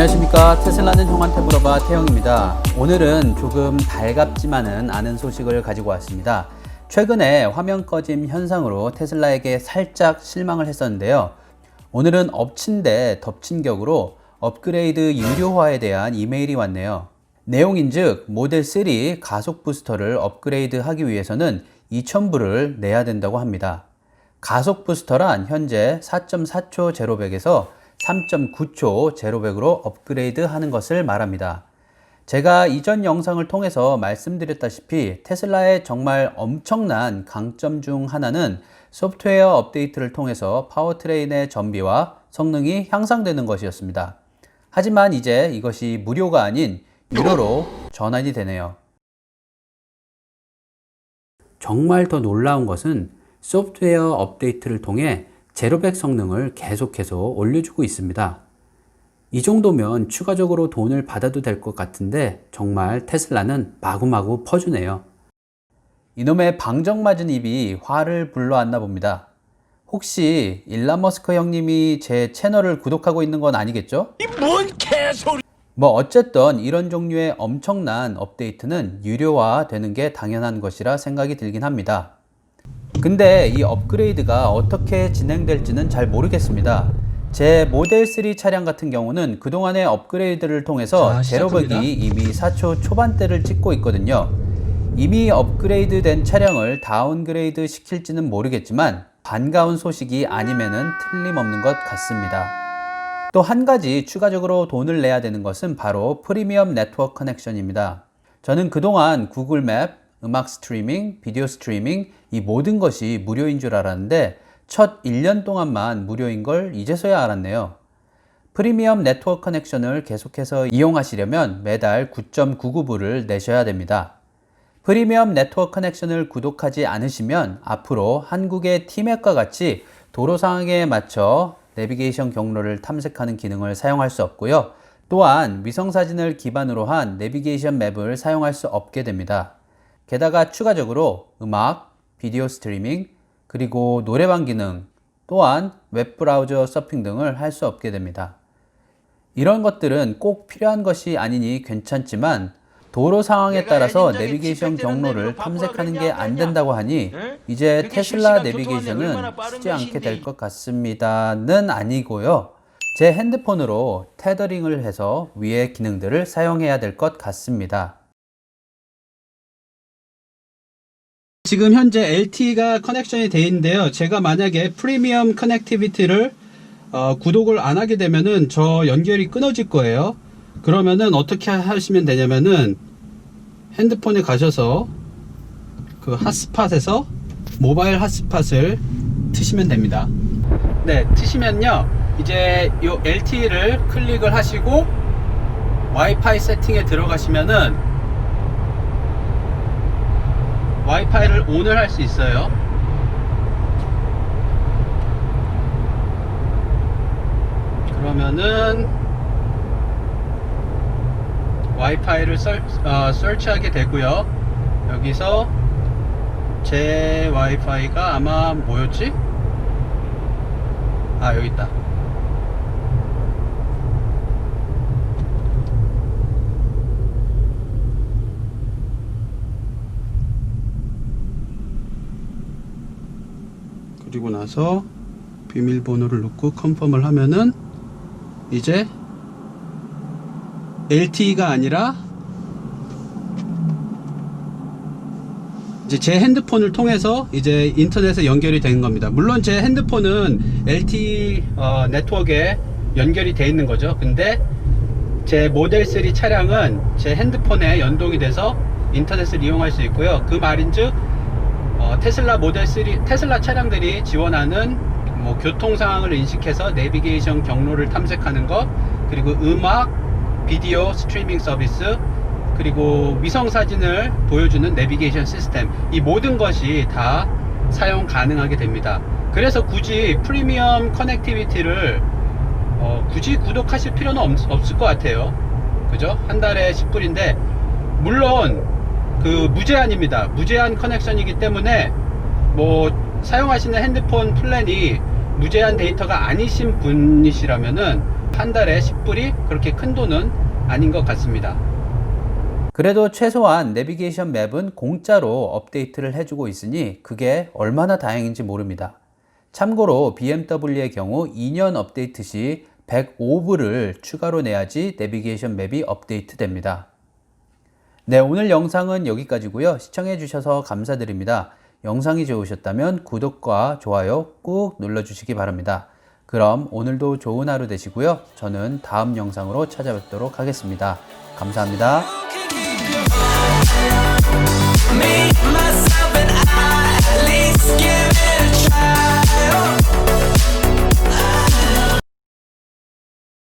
안녕하십니까. 테슬라는 형한테 물어봐 태영입니다. 오늘은 조금 달갑지만은 않은 소식을 가지고 왔습니다. 최근에 화면 꺼짐 현상으로 테슬라에게 살짝 실망을 했었는데요. 오늘은 엎친 데 덮친 격으로 업그레이드 유료화에 대한 이메일이 왔네요. 내용인즉 모델 3 가속 부스터를 업그레이드 하기 위해서는 2,000불을 내야 된다고 합니다. 가속 부스터란 현재 4.4초 제로백에서 3.9초 제로백으로 업그레이드 하는 것을 말합니다. 제가 이전 영상을 통해서 말씀드렸다시피 테슬라의 정말 엄청난 강점 중 하나는 소프트웨어 업데이트를 통해서 파워트레인의 전비와 성능이 향상되는 것이었습니다. 하지만 이제 이것이 무료가 아닌 유료로 전환이 되네요. 정말 더 놀라운 것은 소프트웨어 업데이트를 통해 제로백 성능을 계속해서 올려주고 있습니다. 이 정도면 추가적으로 돈을 받아도 될 것 같은데 정말 테슬라는 마구마구 퍼주네요. 이놈의 방정맞은 입이 화를 불러왔나 봅니다. 혹시 일란 머스크 형님이 제 채널을 구독하고 있는 건 아니겠죠? 뭔 개소리! 뭐 어쨌든 이런 종류의 엄청난 업데이트는 유료화 되는 게 당연한 것이라 생각이 들긴 합니다. 근데 이 업그레이드가 어떻게 진행될지는 잘 모르겠습니다. 제 모델 3 차량 같은 경우는 그동안의 업그레이드를 통해서 자, 제로백이. 이미 4초 초반대를 찍고 있거든요. 이미 업그레이드 된 차량을 다운그레이드 시킬지는 모르겠지만 반가운 소식이 아니면은 틀림없는 것 같습니다. 또 한 가지 추가적으로 돈을 내야 되는 것은 바로 프리미엄 네트워크 커넥션입니다. 저는 그동안 구글 맵, 음악 스트리밍, 비디오 스트리밍 이 모든 것이 무료인 줄 알았는데 첫 1년 동안만 무료인 걸 이제서야 알았네요. 프리미엄 네트워크 커넥션을 계속해서 이용하시려면 매달 9.99불을 내셔야 됩니다. 프리미엄 네트워크 커넥션을 구독하지 않으시면 앞으로 한국의 티맵과 같이 도로 상황에 맞춰 내비게이션 경로를 탐색하는 기능을 사용할 수 없고요. 또한 위성 사진을 기반으로 한 내비게이션 맵을 사용할 수 없게 됩니다. 게다가 추가적으로 음악, 비디오 스트리밍, 그리고 노래방 기능, 또한 웹브라우저 서핑 등을 할 수 없게 됩니다. 이런 것들은 꼭 필요한 것이 아니니 괜찮지만 도로 상황에 따라서 내비게이션 경로를 탐색하는 게 안? 된다고 하니 응? 이제 테슬라 내비게이션은 쓰지 않게. 될 것 같습니다는 아니고요. 제 핸드폰으로 테더링을 해서 위의 기능들을 사용해야 될 것 같습니다. 지금 현재 LTE가 커넥션이 되어 있는데요. 제가 만약에 프리미엄 커넥티비티를 어, 구독을 안 하게 되면은 저 연결이 끊어질 거예요. 그러면은 어떻게 하시면 되냐면은 핸드폰에 가셔서 그 핫스팟에서 모바일 핫스팟을 트시면 됩니다. 네, 트시면요. 이제 요 LTE를 클릭을 하시고 와이파이 세팅에 들어가시면은 와이파이를 온을 할수 있어요. 그러면은 와이파이를 설, 어, 설치하게 되고요. 여기서 제 와이파이가 아마 뭐였지? 아 여기 있다. 그리고 나서 비밀번호를 넣고 컨펌을 하면은 이제 LTE가 아니라 이제 제 핸드폰을 통해서 이제 인터넷에 연결이 되는 겁니다. 물론 제 핸드폰은 LTE 어, 네트워크에 연결이 돼 있는 거죠. 근데 제 모델 3 차량은 제 핸드폰에 연동이 돼서 인터넷을 이용할 수 있고요. 그 말인즉 어, 테슬라 모델 3 테슬라 차량들이 지원하는 뭐 교통 상황을 인식해서 내비게이션 경로를 탐색하는 것 그리고 음악 비디오 스트리밍 서비스 그리고 위성 사진을 보여주는 내비게이션 시스템. 이 모든 것이 다 사용 가능하게 됩니다. 그래서 굳이 프리미엄 커넥티비티를 어, 굳이 구독하실 필요는 없, 없을 것 같아요. 그죠? 한 달에 10불인데 물론 그 무제한입니다. 무제한 커넥션이기 때문에 뭐 사용하시는 핸드폰 플랜이 무제한 데이터가 아니신 분이시라면은 한 달에 10불이 그렇게 큰 돈은 아닌 것 같습니다. 그래도 최소한 내비게이션 맵은 공짜로 업데이트를 해주고 있으니 그게 얼마나 다행인지 모릅니다. 참고로 BMW의 경우 2년 업데이트 시 105불을 추가로 내야지 내비게이션 맵이 업데이트 됩니다. 네, 오늘 영상은 여기까지고요. 시청해 주셔서 감사드립니다. 영상이 좋으셨다면 구독과 좋아요 꾹 눌러주시기 바랍니다. 그럼 오늘도 좋은 하루 되시고요. 저는 다음 영상으로 찾아뵙도록 하겠습니다. 감사합니다. Me, myself, and I at least give it a try.